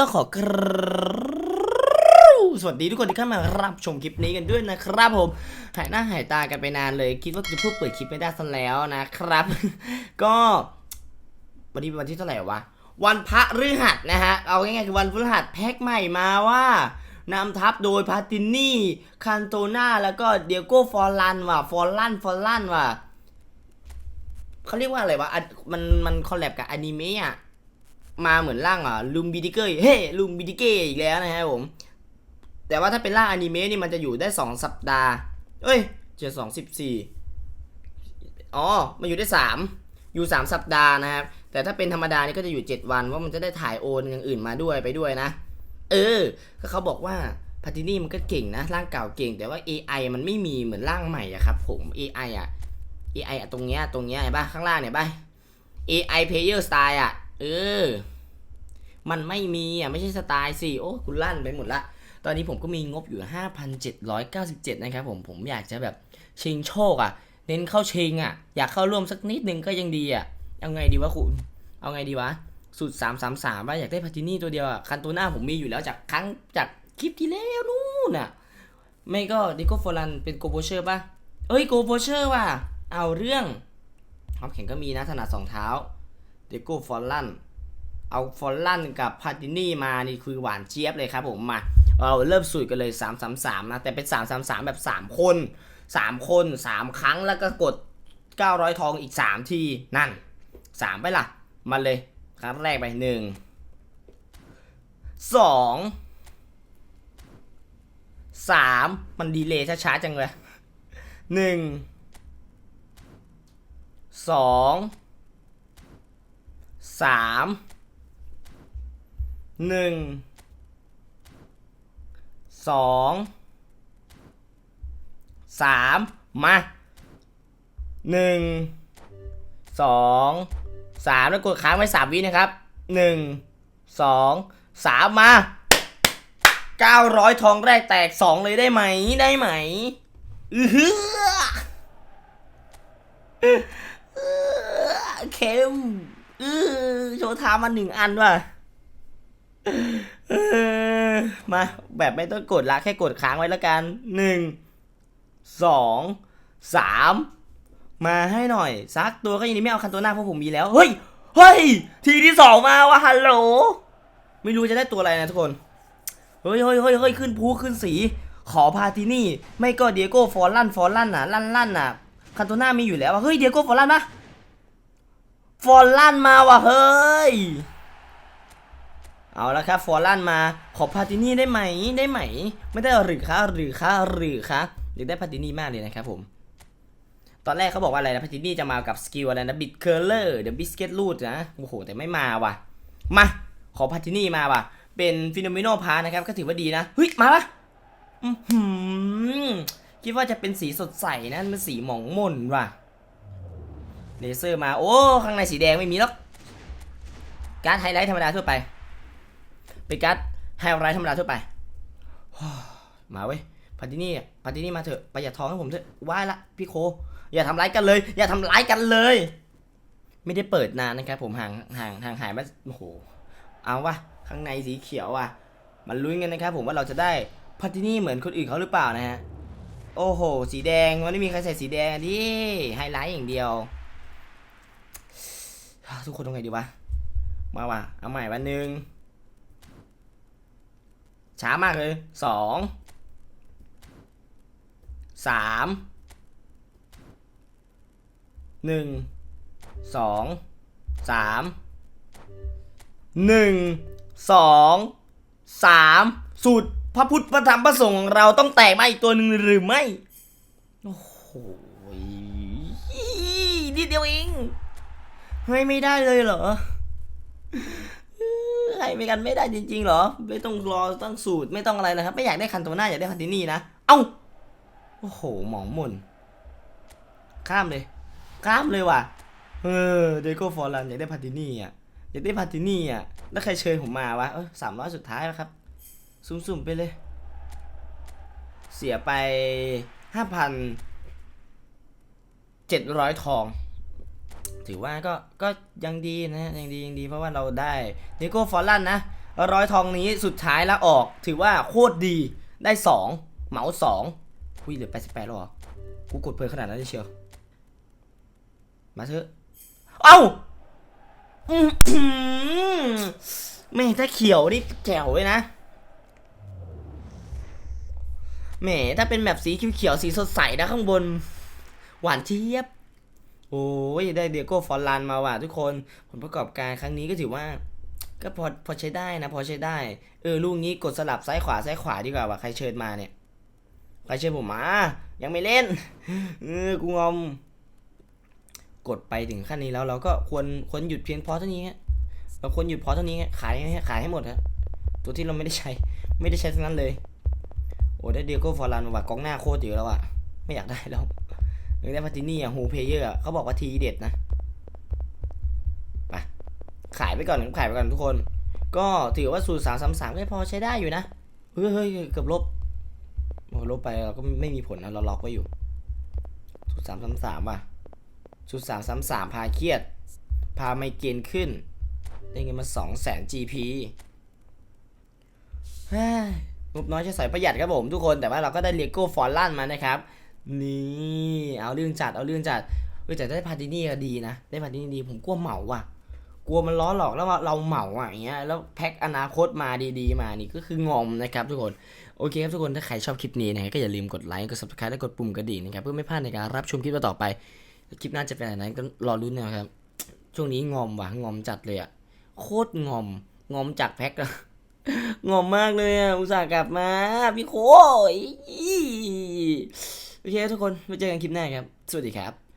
ต้องขอกสวัสดีทุกคนที่เข้ามารับชมคลิปนี้กันด้วยนะครับผมหายหน้าหายตากันไปนานเลย คิดว่าจะพูดเปิดคลิปไม่ได้ซะแล้วนะครับ ก็วันนี้เป็นวันที่เท่าไหร่วะ วันพระฤหัสนะฮะ เอาง่ายๆคือวันพฤหัสแพ็กใหม่มาว่านำทัพโดยพาตินนี่คันโตนาแล้วก็เดียโก้ฟอร์ลันว่ะฟอร์ลันฟอร์ลันว่ะเขาเรียกว่าอะไรวะอะมันมันคอลแลบกับอนิเมะอะ มาเหมือนร่างอะลุมบิดิเกอร์เฮ้ลุมบิดิเกอีกแล้วนะครับผม แต่ว่าถ้าเป็นร่างอนิเมะนี่มันจะอยู่ได้ 2 สัปดาห์เอ้ยเจอสองสิบสี่อ๋อมันอยู่ได้ 3 อยู่ 3 สัปดาห์นะครับ แต่ถ้าเป็นธรรมดานี่ก็จะอยู่ 7 วันว่ามันจะได้ถ่ายโอนอย่างอื่นมาด้วยไปด้วยนะ เออก็เขาบอกว่าพาตินี่มันก็เก่งนะ ร่างเก่าเก่ง แต่ว่า AI มันไม่มีเหมือนร่างใหม่อะครับผม AI อะ AI อะตรงเนี้ยตรงเนี้ยเห็นปะข้างล่างเนี่ยปะ AI player style อะ เออ มันไม่มีอะ ไม่ใช่สไตล์สิโอ้คุณลั่นไปหมดละ ตอนนี้ผมก็มีงบอยู่ 5,797 นะครับผมผมอยากจะแบบชิงโชคอะ เน้นเข้าชิงอะ อยากเข้าร่วมสักนิดนึงก็ยังดีอะ เอาไงดีวะคุณ เอาไงดีวะสูตร333ว่าอยากได้พาตินี่ตัวเดียวอะ คันตัวหน้าผมมีอยู่แล้วจากครั้งจากคลิปที่แล้วนู่นอะ ไม่ก็ดิโก้ฟอรันเป็นโกโบเชอร์ป่ะ เอ้ยโกโบเชอร์ว่ะ เอาเรื่องท็อปแข่งก็มีนะถนัดสองเท้า เดโก้ฟอรันเอาฟอลลันกับพาตินี่มานี่คือหวานเจี๊ยบเลยครับผมมาเราเริ่มสูตรกันเลย 3 3 3 นะ แต่เป็น 3 3 3 แบบ 3 คน 3 คน 3 ครั้งแล้วก็กด 900 ทองอีก 3 ทีนั่น 3 ไปล่ะ มาเลย ครั้งแรกไป 1 2 3 มันดีเลย์ช้าๆจังเลย 1 2 3หนึ่งสองสามมาหนึ่งสองสามแล้วกดค้างไว้สามวินะครับหนึ่งสองสามมาเก้าร้อยทองแรกแตกสองเลยได้ไหมได้ไหมอือฮือเข้ม อือโชว์ทามาหนึ่งอันว่ะมาแบบไม่ต้องกดละแค่กดค้างไว้แล้วกันหนึ่งสองสามมาให้หน่อยซักตัวก็ยังไม่เอาคันตัวหน้าเพราะผมมีแล้ว เฮ้ยเฮ้ยทีที่สองมาว่ะฮัลโหลไม่รู้จะได้ตัวอะไรนะทุกคน เฮ้ยเฮ้ยเฮ้ยเฮ้ยขึ้นภูขึ้นสี ขอพาที่นี่ ไม่ก็เดียโก้ฟอร์ลันฟอร์ลันน่ะ ลั่นลั่นน่ะ คันตัวหน้ามีอยู่แล้วว่ะเฮ้ยเดียโก้ฟอร์ลันปะ ฟอร์ลันมาว่ะเฮ้ย เอาละครับฟอร์ลันมา ขอพาตินี่ได้ไหมได้ไหม ไม่ได้หรือคะหรือคะหรือคะอยากได้พาตินี่มากเลยนะครับผม ตอนแรกเขาบอกว่าอะไรนะพาตินี่จะมากับสกิลอะไรนะบิดเคอร์เลอร์เดี๋ยวบิสเกตลูดนะโอ้โหแต่ไม่มาว่ะ มาขอพาตินี่มาว่ะ เป็นฟิโนเมโนพานะครับก็ถือว่าดีนะเฮ้ยมาปะอื้อหือคิดว่าจะเป็นสีสดใสนะมันสีหมองมนว่ะ เลเซอร์มาโอ้ข้างในสีแดงไม่มีหรอกการ์ดไฮไลท์ธรรมดาทั่วไปเป็นการ์ดไฮไลท์ธรรมดาทั่วไปมาเว้ยพาตินี่พาตินี่มาเถอะประหยัดทองให้ผมเถอะไหว้ละพี่โค อย่าทำร้ายกันเลย อย่าทำร้ายกันเลย ไม่ได้เปิดนานนะครับผมห่างห่างห่างหายมาโอ้โหเอาวะข้างในสีเขียวว่ะมันลุ้นกันนะครับผมว่าเราจะได้พาตินี่เหมือนคนอื่นเขาหรือเปล่านะฮะโอ้โห สีแดงมันไม่มีใครใส่สีแดงดิไฮไลท์อย่างเดียว ทุกคนทำไงดีวะ มาว่ะ เอาใหม่วันหนึ่งช้ามากเลยสองสามหนึ่งสองสามหนึ่งสองสามสูตรพระพุทธพระธรรมพระสงฆ์ของเราต้องแตกมาอีกตัวหนึ่งหรือไม่ โอ้โหนิดเดียวเอง ให้ไม่ได้เลยเหรอให้ไม่กันไม่ได้จริงๆเหรอ ไม่ต้องรอตั้งสูตรไม่ต้องอะไรนะครับ ไม่อยากได้คันตัวหน้าอยากได้คันที่นี่นะ เอ้า โอ้โหหมองมุนข้ามเลย ข้ามเลยว่ะ เออเดโก้ฟอร์ลันอยากได้พาตินี่อะ อยากได้พาตินี่อะ แล้วใครเชิญผมมาวะเออสามร้อยสุดท้ายแล้วครับ สุ่มๆไปเลย เสียไปห้าพันเจ็ดร้อยทอง ถือว่าก็ก็ยังดีนะยังดียังดีเพราะว่าเราได้เดโก้ฟอร์ลันนะร้อยทองนี้สุดท้ายแล้วออก ถือว่าโคตรดีได้สองเหมาสองอุ้ยเหลือแปดสิบแปดแล้วหรอ กูกดเพลินขนาดนั้นเลยเชียว มาเถอะ เอ้าอื้อหือแม่ถ้าเขียวนี่แจ๋วเลยนะแหมถ้าเป็นแบบสีเขียวๆสีสดใสนะข้างบน หวานเจี๊ยบ โอ้ยได้เดียโก้ฟอร์ลันมาว่ะทุกคนผลประกอบการครั้งนี้ก็ถือว่า ก็พอพอใช้ได้นะ พอใช้ได้ เออลูกนี้กดสลับซ้ายขวาซ้ายขวาดีกว่าว่ะใครเชิญมาเนี่ยใครเชิญผมมา ยังไม่เล่นเออกูงอม กดไปถึงขั้นนี้แล้วเราก็ควรควรหยุดเพียงพอเท่านี้ฮะเราควรหยุดพอเท่านี้ขายให้ขายให้หมดฮะตัวที่เราไม่ได้ใช้ ไม่ได้ใช้ทั้งนั้นเลย โอ้ได้เดียโก้ฟอร์ลันมาว่ะกองหน้าโคตรเยอะแล้วอะไม่อยากได้แล้ว อยากได้พาตินี่อะฮูเพเยอร์เขาบอกว่าทีเด็ดนะไปขายไปก่อนขายไปก่อนทุกคน ก็ถือว่าสูตรสามสามสามก็พอใช้ได้อยู่นะ เฮ้ยเฮ้ยเกือบลบโอ้ลบไปเราก็ไม่มีผลนะเราล็อกไว้อยู่ สูตรสามสามสามว่ะ สูตรสามสามสามพาเครียด พาไมเกรนขึ้น ได้เงินมาสองแสน GP เฮ้ยงบน้อยใช้สอยประหยัดครับผมทุกคนแต่ว่าเราก็ได้เลโก้ฟอร์ลันมานะครับ นี่เอาเรื่องจัดเอาเรื่องจัดเฮ้ยแต่ได้พาตินี่ก็ดีนะได้พาตินี่ดีผมกลัวเหมาว่ะ กลัวมันล้อหลอกแล้วเราเหมาอะอย่างเงี้ยแล้วแพ็คอนาคตมาดีๆ มานี่ก็คืองอมนะครับทุกคนโอเคครับทุกคนถ้าใครชอบคลิปนี้นะฮะก็อย่าลืมกดไลค์กด subscribe และกดปุ่มกระดิ่งนะครับเพื่อไม่พลาดในการรับชมคลิปต่อไปคลิปหน้าจะเป็นอะไรนั้นก็รอรุ้นนะครับช่วงนี้งอมว่ะงอมจัดเลยอะโคตรงอมงอมจากแพ็คอะงอมมากเลยอะอุตส่าห์กลับมาพี่โคย โอเคทุกคนไว้เจอกันคลิปหน้าครับ สวัสดีครับ